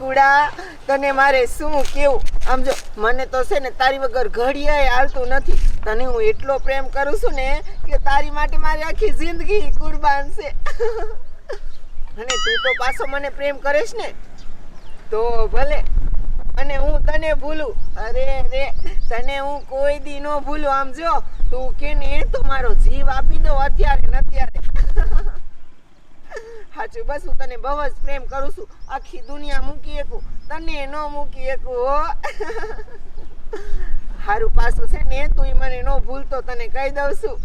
દીકુડા તને મારે શું કેવું? આમ જો, મને તો છે ને તારી વગર ઘડિયાએ હાલતું નથી. તને હું એટલો પ્રેમ કરું છું ને કે તારી માટે મારી આખી જિંદગી કુરબાન છે. અને તું તો પાછો મને પ્રેમ કરીશ ને? તો ભલે. અને હું તને ભૂલું. અરે રે તને હું કોઈ દી ન ભૂલું. આમ જો, તું કે ને તો મારો જીવ આપી દો અત્યારે ને અત્યારે. હાચું બસ હું તને બહુ જ પ્રેમ કરું છું. આખી દુનિયા મૂકી એકું, તને ન મૂકી હો. હારું પાછું છે ને તું મને ન ભૂલતો, તને કહી દઉં છું.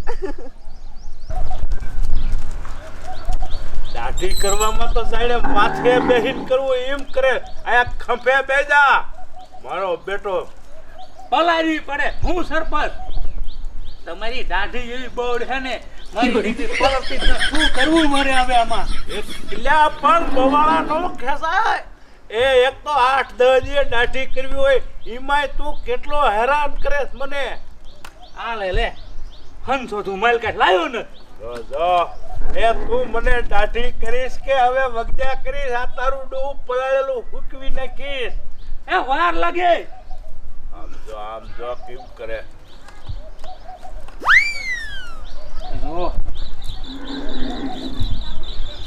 દાઢી કરવામાં તો સાઈડે માથે બેહીન કરવું એમ કરે, આયા ખંભે બેજા મારો બેટો પલારી પડે, હું સરપંચ. તમારી દાઢી જેવી બોર્ડ છે ને શું કરવું મારે હવે આમાં? એટલે પણ બોવાળા નો ખેસાય એ એક તો આઠ દસ દાઢી કરવી હોય એમાંય તું કેટલો હેરાન કરેસ મને. આ લે લે. હંસો તું માલ કાઢ લાવ્યો ને. જો એ તું મને દાઢી કરીશ કે હવે વગદ્યા કરીશ? આ તારું ડોવું પલાળેલું હુકવી નાખીશ. એ વાર લાગે. આમ જો આમ જો, કેમ કરે જો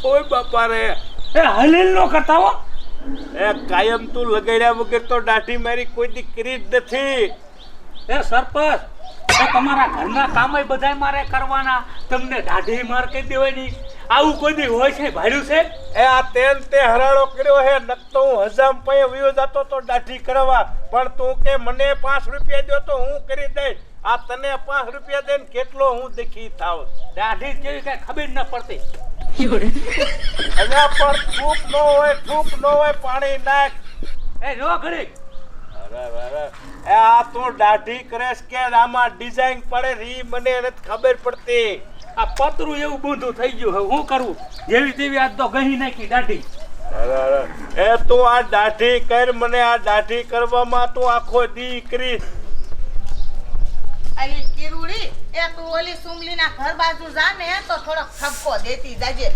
ઓય બાપા રે એ હલીલ નો કરતા હો. એ કાયમ તું લગાડ્યા વગર તો દાઢી મારી કોઈ દી કરી જ નથી. એ સરપંચ તમારા ઘરના કામય બધાય મારે કરવાના. તમને દાઢી માર કહી દેવાની. આવું કોઈ દી હોય છે ભાડ્યું છે? એ આ તેલ તે હરાળો કર્યો હે નકતો હું હજામ પૈ વયો જતો તો દાઢી કરવા. પણ તું કે મને પાંચ રૂપિયા દો તો હું કરી દઈશ. આ તને પાંચ રૂપિયા દઈને કેટલો હું દેખી થાવ દાઢી જેવી કઈ ખબર ન પડતી. અહીંયા પણ થૂક નો હોય થૂક ન હોય પાણી નાખ. એ અરે અરે એ આ તું દાઢી કરેશ કે આમાં ડિઝાઇન પડે રી ઈ મને નથી ખબર પડતી. આ પતરું એવું બૂંધું થઈ ગયું હવે હું કરું? જેવી તેવી આજ તો ગહી નાખી દાઢી. અરે અરે. એ તું આ દાઢી કર મને આ દાઢી કરવામાં તું આખો દી કરીશ અલી કિરુડી એ તું ઓલી સુમલીના ઘર બાજુ જા ને, તો થોડો ઠપકો દેતી જાજે.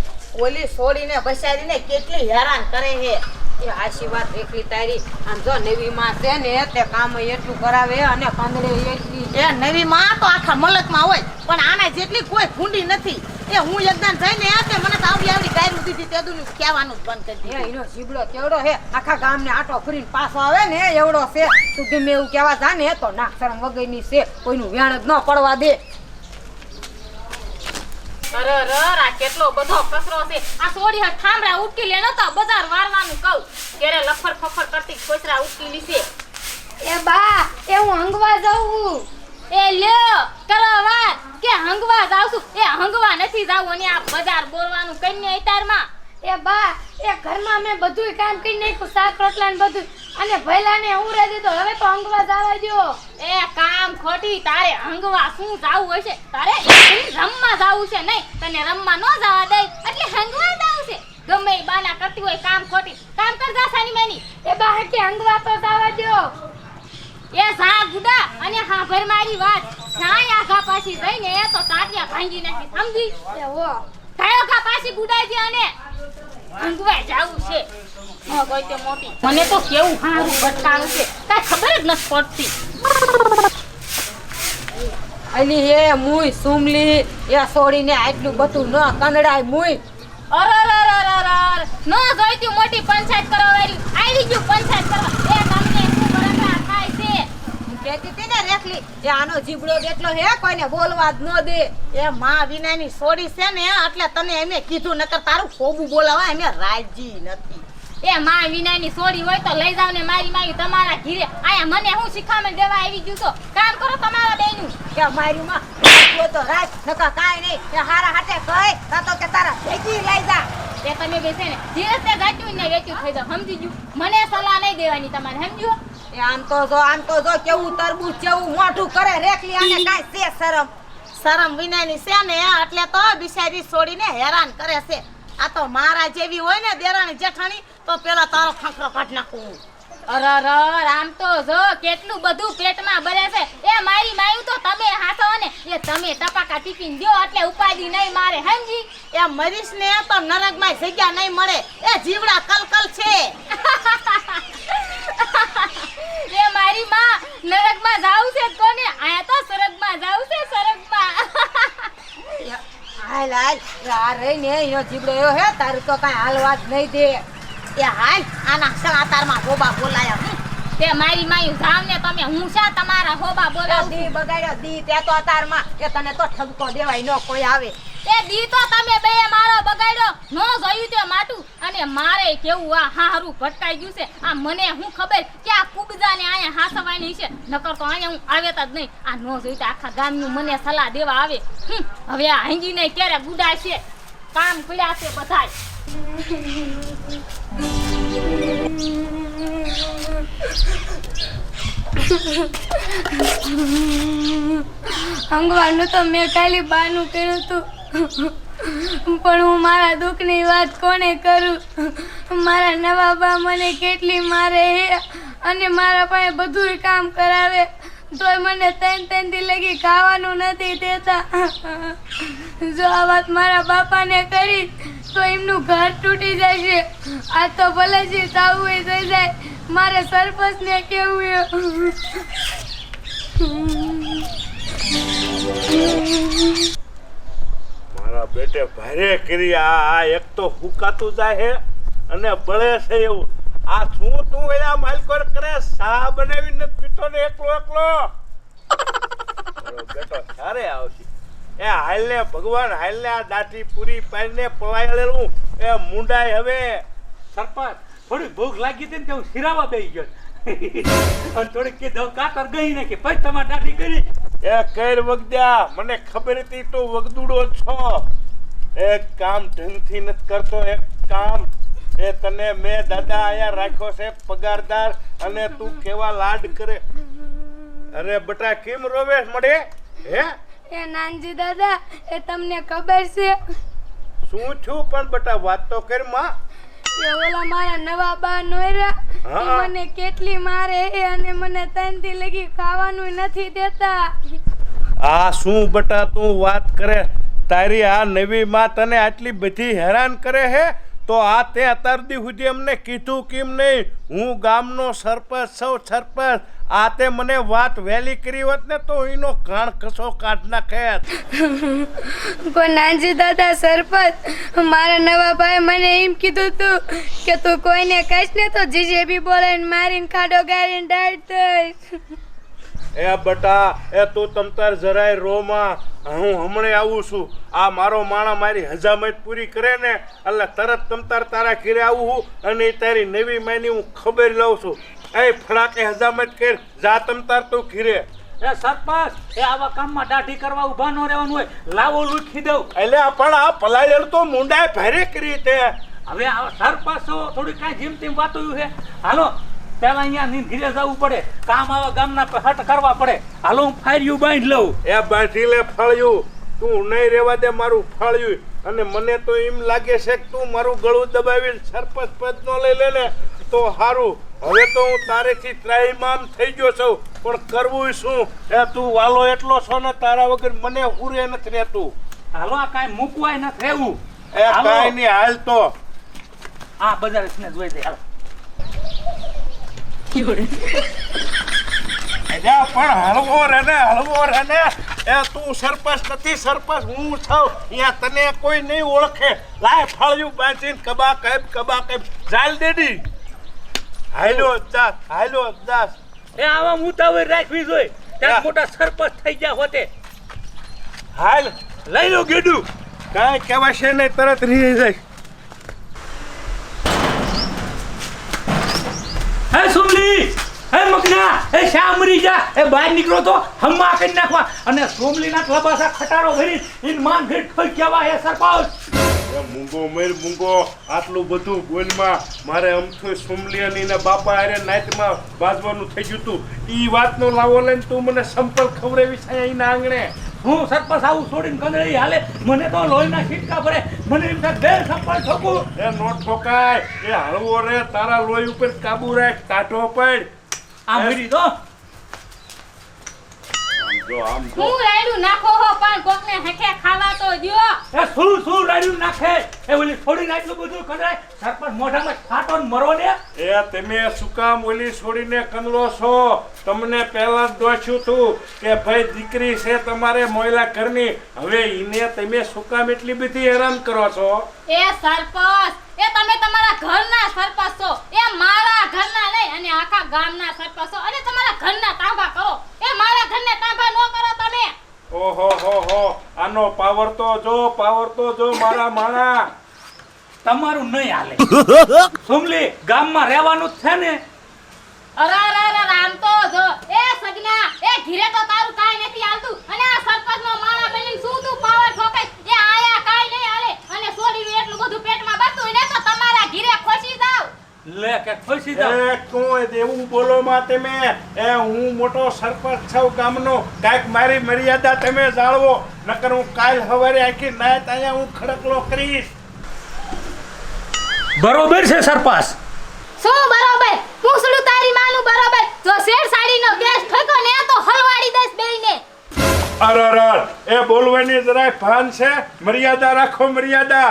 ઓલી છોડીને બસારીને કેટલી હેરાન કરે હે. આશી વાત એકલી તારી. આમ જો નવી માં છે ને તે કામ એટલું કરાવે અને કંદડે એટલી એ નવી માં તો આખા મલકમાં હોય પણ આના જેટલી કોઈ ફૂંડી નથી. એ હું એકદમ જઈને તે મને તો આવડી આવડી ગાયરું દીધી તે દુનું કહેવાનું જ બંધ કરી દીધું. એનો જીબડો કેવડો હે આખા ગામને આટો ફરીને પાછો આવે ને એવડો છે. તું ગમે એવું કહેવા જા ને તો નાક શરમ વગરની છે. કોઈનું વેણ જ ન પડવા દે. અરે રર, આ કેટલો બધો કચરો છે. આ સોડી હા ઠામડા ઉટકી લેનો તો બજાર વારવાનું કહું. કેરે લફર ફફર કરતી કોચરા ઉટકી લીશે એ બા એ હું હંગવા જાઉં એ લ્યો કરો વાત. કે હંગવા જાવ છું? એ હંગવા નથી જાવું અને આ બજાર બોરવાનું કન્યા ઇતારમાં એ બા એ ઘરમાં મેં બધુંય કામ કરી નાખ્યું શાક રોટલા ને બધું અને ભૈલાને હું રહી દીધો. હવે તો અંગવા જવા દ્યો. એ કામ ખોટી તારે હંગવા શું જાવું હશે? તારે જાવું છે નહીં તને રમવા ન જવા દે એટલે હંગવા જવું છે ગમે બાના કરતી હોય કામ ખોટી કામ કર જા સાની મેની. એ બા કે હંગવા તો જવા દો એ સા ગુડા અને હા ભર મારી વાત. સાય આખા પાછી જઈને તો તાટિયા ભાંગી નાખી સમજી? એ હો. કાયો કા પાછી ગુડા દે અને હંગવા જવું છે. મને તો કેવું હારું ભટકાણું છે. કાઈ ખબર જ નથી પડતી. અલી હે મુય સુમલી એ છોડીને આટલું બધું ન કંદડાય મુય અરે અરે અરે અરે ન જોઈતી મોટી પંચાયત કરવા વાળી. આવી ગયું પંચાયત કરવા. એ તમને શું બરાબર થાય છે? કહેતી હતી ને રેખલી એ આનો જીબડો એટલો હે કોઈને બોલવા જ ન દે. એ માં વિનાની છોડી છે ને એટલે તને એમે કીધું નકર તારું ખોબું બોલાવા એમે રાજી નથી. એ માં વિનાની સોડી હોય તો લઈ જાવ ને મારી મારી તમારા ઘીરે. આયા મને હું શીખામણ દેવા આવી ગયું છો? કામ કરો તમારા બેનું કે મારી માં તો રાખ નકા કાંઈ નહીં. કે હારા હાટે કહે તા તો કે તારા ભેગી લઈ જા. એ તમે બેસે ને ધીરે તે ગાટ્યું ને વેચ્યું થઈ જાવ. સમજી ગયું? મને સલાહ નહીં દેવાની તમારે સમજ્યું એ આમ તો જો આમ તો જો કેવું તરબૂચ કેવું મોઢું કરે રેખલી આને કાઈ છે શરમ? શરમ વિનાની છે ને એટલે તો બિચારી છોડીને હેરાન કરે છે. આ તો મારા જેવી હોય ને દેરાણી જેઠાણી તો પેલા તારો ખાખરો કાઢ નાખું છે. મારી તો ને આયા તો સ્વર્ગમાં જાવું છે સ્વર્ગમાં. હાલ રહીને જીવડો એવો તારું તો કાંઈ હાલવા જ નહીં દે. એ હાલ આના સલાતારમાં બોબા બોલાયા તે મારી માયું જાવ ને તમે હું છે તમારા હોબા બોલાવ દી બગાડ્યો દી તે તો અતારમાં કે તને તો ઠગકો દેવાય ન કોઈ આવે. એ દી તો તમે બે મારો બગાડ્યો નો જોયું તે માટું? અને મારે કેવું આ હારું ભટકાઈ ગયું છે? આ મને હું ખબર કે આ કુબજાને અહીંયા હાસવાની છે? નકર તો અહીંયા હું આવેતા જ નહીં. આ નો જોયું આખા આખા ગામનું મને સલાહ દેવા આવે. હવે આ હાંગીને ક્યારે ગુડાશે? કામ પીડ્યા છે બધાય. અંગવાનું તો મેં ખાલી બાનું કર્યું હતું. પણ હું મારા દુઃખની વાત કોને કરું? મારા નવા બા મને કેટલી મારે અને મારા પાસે બધું કામ કરાવે. તોય મને ત્રણ ત્રણ લગી ખાવાનું નથી દેતા. જો આ વાત મારા બાપાને કરી, તો એમનું ઘર તૂટી જશે. આ તો ભલે જે થવું એ થઈ જાય, મારે સરપંચને કેવું એ? મારા બેટે ભારે કરી, આ એક તો હુકાતું જાય હે, અને બળે છે એવું. આ શું તું એલા માલકોર કરે સા બનાવીને પીતો ને એકલો એકલો? બેટો ક્યારે આવશે. એ હાલને ભગવાન હાલને આ દાટી પૂરી પાડીને પલાયેલું એ મુંડાય હવે. સરપંચ થોડી ભૂખ લાગી હતી ને તે હું શિરાવા બેસી ગયો. અને થોડીક કે દવ કાતર ગઈ ને કે પછી તમારે દાટી કરી. એ કર વગદ્યા. મને ખબર હતી તું વગદુડો છો. એક કામ ઢંગથી નથી કરતો એક કામ. એ તને મેં દાદા આયા રાખ્યો છે પગારદાર અને તું કેવા લાડ કરે. અરે બટા કેમ રોવેશ મળે? હે? એ નાનજી દાદા એ તમને ખબર છે? શું છું પણ બટા વાત તો કરમાં. એ ઓલા મારા નવા બા નોયરા. મને કેટલી મારે અને મને તનથી લગી ખાવાનું નથી દેતા. આ શું બટા તું વાત કરે? તારી આ નવી માં તને આટલી બધી હેરાન કરે હે? તો આ તે અત્યાર સુધી અમને કીધું કેમ નહીં? હું ગામનો સરપંચ સૌ સરપંચ આ તે મને વાત વહેલી કરી હોત ને તો એનો કાણ કસો કાઢ નાખે. પણ નાનજી દાદા સરપંચ મારા નવા ભાઈ મને એમ કીધું તું કે તું કોઈને કહીશ ને તો જીજે બી બોલાવીને મારીને ખાડો ગાળીને દાટ થઈશ એ બટા એ તું તમતાર જરાય રોમાં હું હમણે આવું છું. આ મારો માણા મારી હજામત પૂરી કરે ને એટલે તરત તમતાર તારા ઘરે આવું છું અને તારી નવી માની હું ખબર લઉં છું. એ ફળાકે હજામત કર જાતમ તમતાર તું ખીરે એ સરપંચ એ આવા કામમાં દાઢી કરવા ઊભા ન રહેવાનું હોય લાવો લૂખી દઉં. એટલે પણ આ પલાયેલ તો મુંડાએ ભેરે કરી તે. હવે આ સરપંચ થોડી કાંઈ જેમ તેમ વાતો છે. હાલો પેલા અહીંયા નીંદ ઘીરે જવું પડે. કામ આવા ગામના હટ કરવા પડે. હાલો હું ફાર્યું બાંધી લઉં. એ બાંધી લે ફળ્યું. તું નહીં રહેવા દે મારું ફળ્યું. અને મને તો એમ લાગે છે કે તું મારું ગળું દબાવી સરપંચ પદ નો લઈ લે ને. તો સારું હવે તો હું તારેથી ત્રાહીમામ થઈ ગયો છું. પણ કરવું શું? એ તું વાલો એટલો છો ને તારા વગર મને ઉરે નથી રહેતું. હાલો આ કાંઈ મૂકવાય નથી રહેવું. એ. કાંઈ નહીં હાલ તો. આ બજાર જોઈ દે હાલ. એટલે પણ હળવો રે ને હળવો ને. એ તું સરપંચ નથી સરપંચ હું છું. અહીંયા તને કોઈ નહીં ઓળખે. લાય ફળ્યું બાંધીને કબા કેબ કબા કેબ જાલ દેડી. હાલો દાસ હાલો દાસ એ આવા મુતાવર રાખવી જોઈએ. ત્યાં મોટા સરપંચ થઈ ગયા હોતે. હાલ. લઈ લો ગેડું. કાંઈ કહેવાશે નહીં તરત રહી જાય. હે સુમલી હે મકના હે શ્યામ મરી જા. એ બહાર નીકળો તો હમ્મા કરી નાખવા. અને સોમલીના લબાસા ખટારો ભરી ઇન માન ભેટ કોઈ કેવા હે સરપંચ. મૂંગો મેર મૂંગો આટલું બધું બોલમાં મારે અમથું સુમલિયાની ને બાપા હારે નાઈટમાં બાજવાનું થઈ ગયું તું. એ વાતનો લાવો લઈને તું મને સંપર્ક ખવડાવી છે અહીંના આંગણે હું સરપંચ આવું છોડીને કંદળી હાલે મને તો લોહીના છીટકા ભરે મને એમ થાય બે સંપર્ક ઠોકું. એ નો ઠોકાય એ હળવો રે તારા લોહી ઉપર કાબુ રાખ કાઢો પડ. આ મરી તો જો આમ હું રાયડું નાખો હો? પણ કોકને હેઠે ખાવા તો દ્યો. એ શું શું રાડ્યું નાખે? એ ઓલી છોડીને આટલું બધું કરાય સરપંચ મોઢામાં ફાટો મરો ને એ તમે શું ઓલી છોડીને કંદલો છો? તમને પહેલા જ દોસ્યું તું કે ભાઈ દીકરી છે તમારે મોયલા ઘરની. હવે ઈને તમે શું કામ એટલી બધી હેરાન કરો છો? એ સરપંચ એ તમે તમારા ઘરના સરપંચ છો. એ મારા ઘરના નહીં અને આખા ગામના સરપંચ છો. અને તમારા ઘરના તાંબા કરો એ મારા ઘરને તાંબા ન કરો તમે ઓહો હો હો આનો પાવર તો જો પાવર તો જો મારા માણા તમારું નહીં હાલે. સુમલી ગામમાં રહેવાનું જ છે ને? અરે અરે અરે રામ તો જો. એ સગના એ ઘીરે તો તારું કાઈ નથી આવતું અને આ સરપંચનો માળા બનીને શું તું પાવર ઠોકે એ આયા કાઈ નહીં હાલે. અને સોડીનું એટલું બધું પેટમાં બસતું હોય ને તો તમારા ઘીરે ખોસી જાવ. લે કે ખુશી એ તું દેવું? બોલો માં તમે. એ હું મોટો સરપંચ છું ગામનો. કાંઈક મારી મર્યાદા તમે જાળવો. નકર હું કાલ સવારે આખી નાયત અહીંયા હું ખડકલો કરીશ. બરોબર છે સરપંચ શું બરોબર? પૂછડું તારી માનું બરોબર? જો શેર સાડીનો ગેસ ઠકો ને તો હલવાડી દેસ બેઈને અરે અરે એ બોલવાની જરાય ભાન છે. મર્યાદા રાખો મર્યાદા.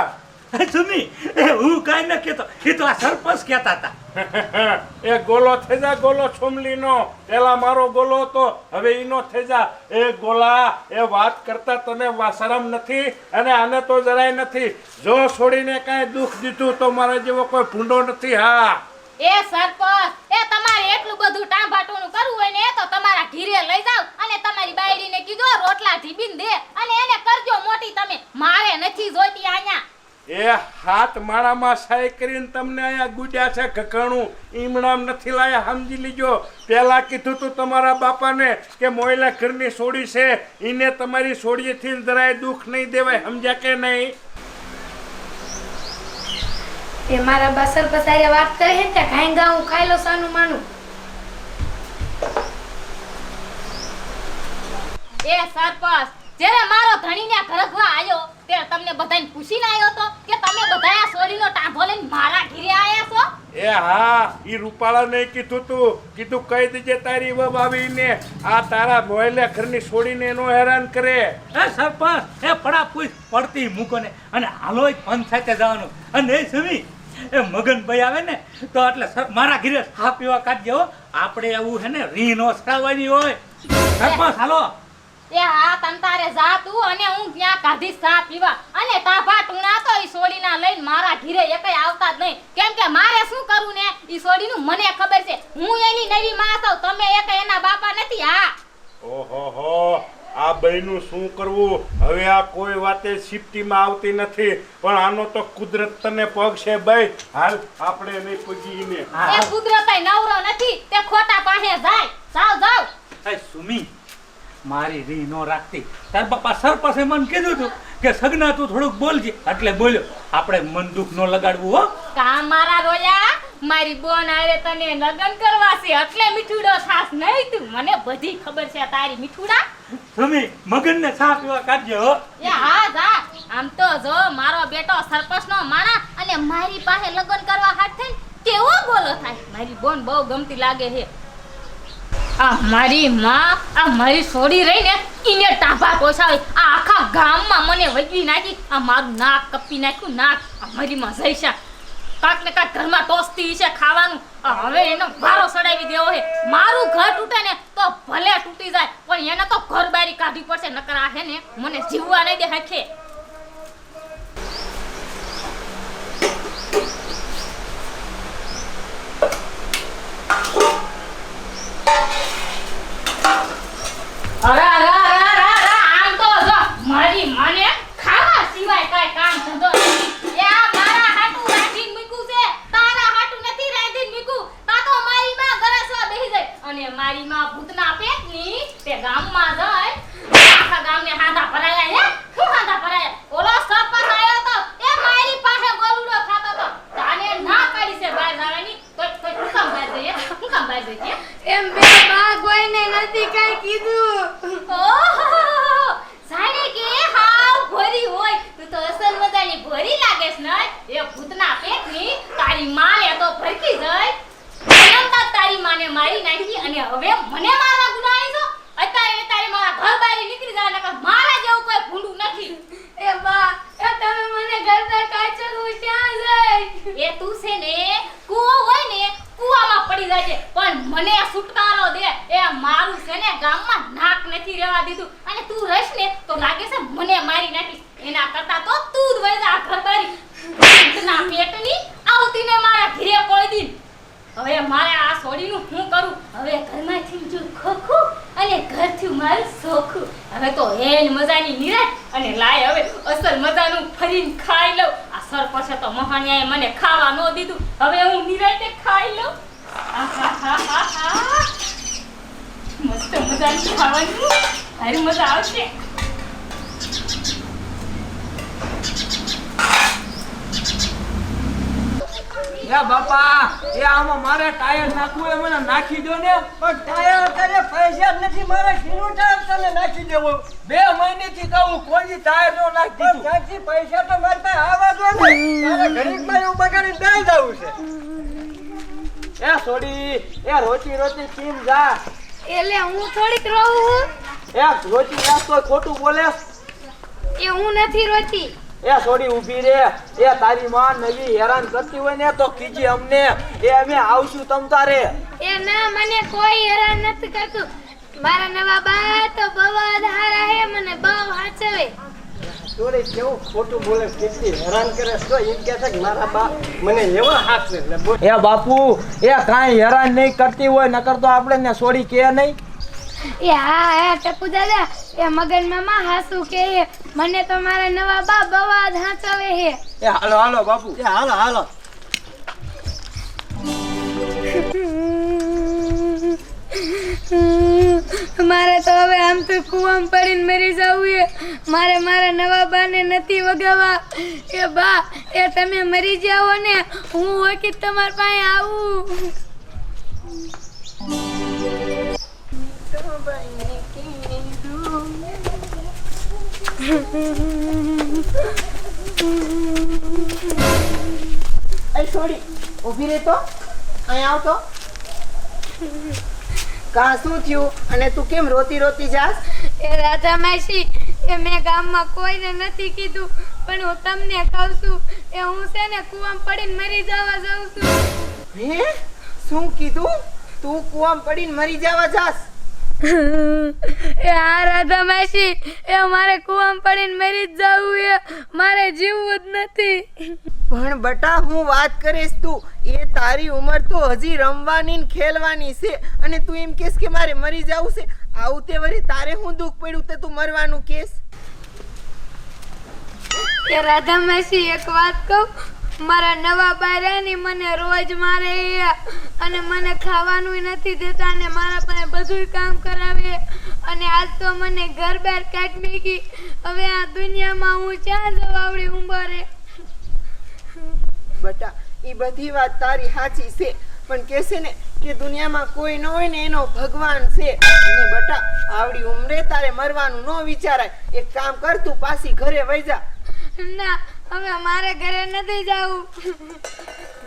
સુમી એ હું કાઈ ન કેતો એ તો આ સરપંચ કહેતા હતા. એ ગોલો થઈ જા ગોલો છોમલીનો. પેલા મારો ગોલો હતો હવે ઈનો થઈ જા. એ ગોલા એ વાત કરતા તને શરમ નથી અને આને તો જરાય નથી. જો છોડીને કાંઈ દુઃખ દીધું તો મારા જેવો કોઈ ભૂંડો નથી હા. એ સરપંચ એ તમારે એટલું બધું ટાંભાટોનું કરવું હોય ને એ તો તમારા ઘીરે લઈ જાવ અને તમારી બાયડીને કીધો રોટલા ઢીબીને દે. અને એને કરજો મોટી તમે મારે નથી જોઈતી આયા એ હાથ માળામાં સાય કરીને તમને અહીંયા ગુડ્યા છે કકણું ઈમણામ નથી લાયા સમજી લીજો. પહેલાં કીધું તું તમારા બાપાને કે મોયલા ઘરની સોડી છે એને તમારી સોડીએથી જરાય દુઃખ નહીં દેવાય સમજ્યા કે નહીં? એ મારા બસર પસારે વાત કરી હે ને ખાઈ ગા હું ખાઈ લો સાનું માનું. એ સરપંચ જ્યારે મારો ધણીને ઘરઘવા આવ્યો ત્યારે તમને બધાને પૂછીને આવ્યો તો કે તમે બધા આ સોરીનો ટાંભો લઈને મારા ઘરે આવ્યા છો? એ હા ઈ રૂપાળાને કીધું તું કીધું કહી દેજે તારી વબ આવીને? આ તારા મોયલા ઘરની છોડીને એનો હેરાન કરે. એ સરપંચ એ પડા પૂછ પડતી મૂકો ને અને હાલો એક પંચાયતે જવાનું. અને એ સમી એ મગનભાઈ આવે ને તો એટલે મારા ઘરે હા પીવા કાઢજો આપણે એવું હે ને રી નો સરાવવાની હોય. સરપંચ હાલો. એ હા તમ તારે જા તું અને હું ત્યાં કાઢી ચા પીવા. અને તાભા ટૂણા તો ઈ સોડીના લઈને મારા ઘીરે એકેય આવતા જ નહીં. કેમ કે મારે શું કરવું ને? ઈ સોડીનું મને ખબર છે. હું એની નવી માં છું તમે એક એના બાપા નથી હા? ઓહો હો આ બહેનું શું કરવું? હવે આ કોઈ વાતે સિફ્ટીમાં આવતી નથી. પણ આનો તો કુદરત તને પગ છે ભાઈ. હાલ આપણે નહીં પગીને એ કુદરત નવરો નથી તે ખોટા પાસે જાય. જાવ જાવ એ સુમી મારી રી નો રાખતી. તાર બાપા પાસે મને કીધું હતું કે સગના તું થોડુંક બોલજે. એટલે બોલ્યો આપણે મન દુઃખ નો લગાડવું હો. કા મારા રોયા મારી બોન આવે તને લગન કરવા છે એટલે મીઠુડો સાસ નહીં તું. મને બધી ખબર છે તારી મીઠુડા. સુમી મગનને સાસ પીવા કાઢજે હો. એ હા જા. આમ તો જો મારો બેટો સરપંચ નો માણા અને મારી પાસે લગ્ન કરવા હાથ થઈ કેવો બોલો થાય. મારી બોન બહુ ગમતી લાગે છે. આ મારી માં, આ મારી છોડી રહી ને ઈને ટાંભા પોસાવે. આ આખા ગામમાં મને વગી નાખી. આ મારું નાક કપી નાખ્યું, નાક આ મારી માં જઈશા. કાક ને કાક ઘરમાં ટોસતી છે, ખાવાનું. હવે એનો વારો સડાવી દેવો છે મારું ઘર તૂટે ને તો ભલે તૂટી જાય, પણ એને તો ઘર બારી કાઢવી પડશે, નકર આ હે ને મને જીવવા નહીં દે હખે અરે અરે અરે અરે તારી માને તો ફરકી જઈ અનંતા તારી માને મારી નાખી અને હવે મને મારવા ગુનાઈ છો? અત્યારે તારી મારા ઘર બારી નીકળી જાય નકર મારા જેવું કોઈ ભૂંડું નથી. એ બા એ તમે મને ઘર પર કાચો હું ક્યાં જઈ એ તું છે ને કૂવો હોય ને કૂવામાં પડી જાય છે. પણ મને છુટકારો દે. એ મારું છે ને ગામમાં નાક નથી રહેવા દીધું. અને તું રહીશ ને તો લાગે છે મને મારી નાખી. એના કરતા તો તું જ વૈદા. એન મજાની નિરાશ અને લાય હવે અસલ મજાનું ફરીને ખાઈ લઉં. આ સર પછી તો મહાન્યાએ મને ખાવા ન દીધું. હવે હું નિરાતે ખાઈ લઉં. મસ્ત મજાનું ખાવાનું. હારી મજા આવશે. એ બાપા એ આમાં મારે ટાયર નાખવું એ મને નાખી દો ને. પણ ટાયર કરે પૈસા નથી મારે શીનું ટાયર તને નાખી દેવો. બે મહિનેથી કહું કોઈ ટાયર નો નાખી ત્યાંથી પૈસા તો મારી પાસે આવવા દો ને. તારે ઘડીકમાં એવું બગાડીને બેસી જવું છે. એ છોડી એ રોટી રોટી ચીમ જા. એટલે હું થોડીક રહું એ રોટી નાખતો ખોટું બોલે. એ હું નથી રોતી. એ થોડી ઊભી રે. એ તારી માં નવી હેરાન કરતી હોય ને તો કીજી અમને. એ અમે આવશું તમ તારે. એ ના મને કોઈ હેરાન નથી કરતું. મારા નવા બા તો બહુ જ હારા હે મને બહુ હાચવે. ચોરી કેવું ખોટું બોલે કેટલી હેરાન કરે તો એમ કે છે કે મારા બા મને એવા હાથ એ બાપુ એ કાંઈ હેરાન નહીં કરતી હોય નકર તો આપણે ને છોડી કે નહીં. એ હા ટપુ દાદા એ મગન મામા હાસુ કે મને તો મારા નવા બા બવા હાચવે હે. એ હાલો હાલો બાપુ. એ હાલો હાલો. મારે તો હવે આમ તો કુવામ પડીને મરી જવું એ મારે મારા નવા બાને નથી વગાવા એ બા એ તમે મરી જાઓ ને હું વકીલ તમારા પાસે આવું. છોડી ઊભી રહે તો? અહીં આવતો કાં શું થયું? અને તું કેમ રોતી રોતી જાસ? એ રાજા માસી એ મેં ગામમાં કોઈને નથી કીધું પણ હું તમને કહું છું એ હું છે ને કુવામાં પડીને મરી જવા જાઉં છું. હે? શું કીધું? તું કૂવામ પડીને મરી જવા જાસ? એ હા રાધા માસી એ મારે કુવામાં પડીને મરી જ જવું એ મારે જીવવું જ નથી. પણ બટા હું વાત કરીશ તું. એ તારી ઉંમર તો હજી રમવાની ને ખેલવાની છે. અને તું એમ કહેશ કે મારે મરી જવું છે. આવું તે વળી તારે હું દુઃખ પડ્યું તે તું મરવાનું કેસ એ રાધા માસી એક વાત કહું? મારા નવા બાયરાની મને રોજ મારે છે અને મને ખાવાનું નથી દેતા ને મારા પાસે બધું કામ કરાવે. અને આજ તો મને ઘર બહાર કાઢ મૂકી. હવે આ દુનિયામાં હું ક્યાં જવા આવડી ઉંમરે બટા એ બધી વાત તારી સાચી છે. પણ કહેશે ને કે દુનિયામાં કોઈ ન હોય ને એનો ભગવાન છે. અને બટા આવડી ઉંમરે તારે મરવાનું ન વિચારાય. એક કામ કર તું પાછી ઘરે વઈ જા. ના હવે મારે ઘરે નથી જવું.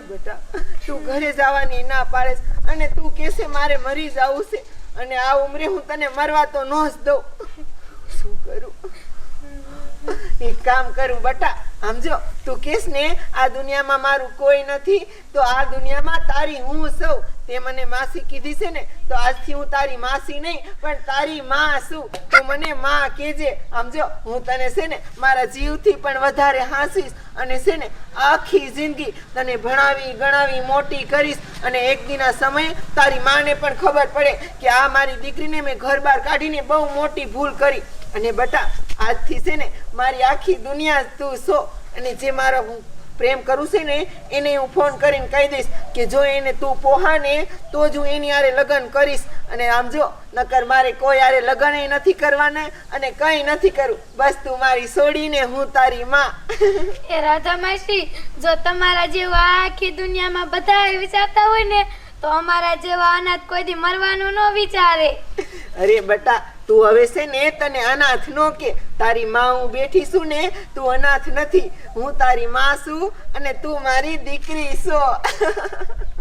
બેટા, તું ઘરે જવાની ના પાડે અને તું કેસે મારે મરી જવું છે અને આ ઉંમરે હું તને મરવા તો ન જ દઉં. શું કરું? એક કામ કરું બટા સમજો? તું કેસ ને, આ દુનિયામાં મારું કોઈ નથી, તો આ દુનિયામાં તારી હું સૌ. તે મને માસી કીધી છે ને, તો આજથી હું તારી માસી નહીં, પણ તારી માં છું. તું મને માં કહેજે, સમજો? હું તને છે ને, મારા જીવથી પણ વધારે હાંસીશ અને છે ને, આખી જિંદગી તને ભણાવી, ગણાવી, મોટી કરીશ અને એક દિના સમયે તારી માને પણ ખબર પડે કે આ મારી દીકરીને મેં ઘર બહાર કાઢીને બહુ મોટી ભૂલ કરી. અને બટા, આજથી છે ને, મારી આખી દુનિયા તું છો. અને જે મારો હું પ્રેમ કરું છે ને એને હું ફોન કરીને કહી દઈશ કે જો એને તું પોહાને તો જ હું એની હારે લગ્ન કરીશ. અને આમ જો નકર મારે કોઈ આરે લગ્ન નથી કરવાના અને કંઈ નથી કરવું બસ તું મારી છોડીને હું તારી માં. એ રાધા માસી જો તમારા જેવા આખી દુનિયામાં બધા વિચારતા હોય ને તો અમારા જેવા અનાથ કોઈ દી મરવાનું ન વિચારે. અરે બટા તું હવે છે ને તને અનાથ નો કે. તારી માં હું બેઠી છું ને, તું અનાથ નથી. હું તારી માં છું અને તું મારી દીકરી છો.